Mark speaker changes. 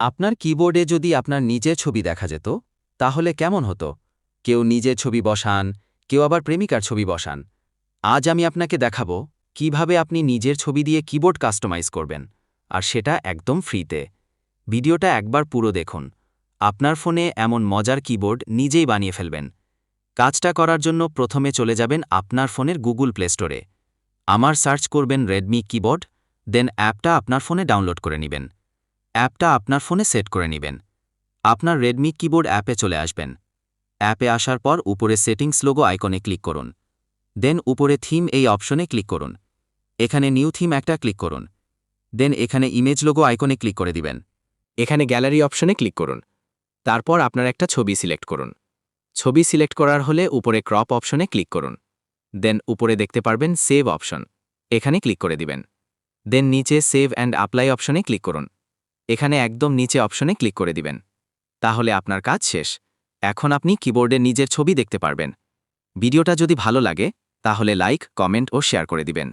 Speaker 1: আপনার কিবোর্ডে যদি আপনার নিজের ছবি দেখা যেত, তাহলে কেমন হতো? কেউ নিজের ছবি বসান, কেউ আবার প্রেমিকার ছবি বসান। আজ আমি আপনাকে দেখাবো কীভাবে আপনি নিজের ছবি দিয়ে কিবোর্ড কাস্টমাইজ করবেন, আর সেটা একদম ফ্রিতে ভিডিওটা একবার পুরো দেখুন। আপনার ফোনে এমন মজার কিবোর্ড নিজেই বানিয়ে ফেলবেন। কাজটা করার জন্য প্রথমে চলে যাবেন আপনার ফোনের গুগল প্লে স্টোরে আমার সার্চ করবেন রেডমি কিবোর্ড দেন অ্যাপটা আপনার ফোনে ডাউনলোড করে নেবেন। অ্যাপটা আপনার ফোনে সেট করে নেবেন। আপনার রেডমি কিবোর্ড অ্যাপে চলে আসবেন। অ্যাপে আসার পর উপরে সেটিংস লোগো আইকনে ক্লিক করুন। দেন উপরে থিম এই অপশনে ক্লিক করুন। এখানে নিউ থিম একটা ক্লিক করুন। দেন এখানে ইমেজ লোগো আইকনে ক্লিক করে দিবেন।
Speaker 2: এখানে গ্যালারি অপশনে ক্লিক করুন। তারপর আপনার একটা ছবি সিলেক্ট করুন। ছবি সিলেক্ট করার হলে উপরে ক্রপ অপশনে ক্লিক করুন। দেন উপরে দেখতে পারবেন সেভ অপশন এখানে ক্লিক করে দিবেন। দেন নিচে সেভ অ্যান্ড অ্যাপ্লাই অপশনে ক্লিক করুন। এখানে একদম নিচে অপশনে ক্লিক করে দিবেন। তাহলে আপনার কাজ শেষ। এখন আপনি কিবোর্ডে নিজের ছবি দেখতে পারবেন। ভিডিওটা যদি ভালো লাগে, তাহলে লাইক, কমেন্ট ও শেয়ার করে দিবেন।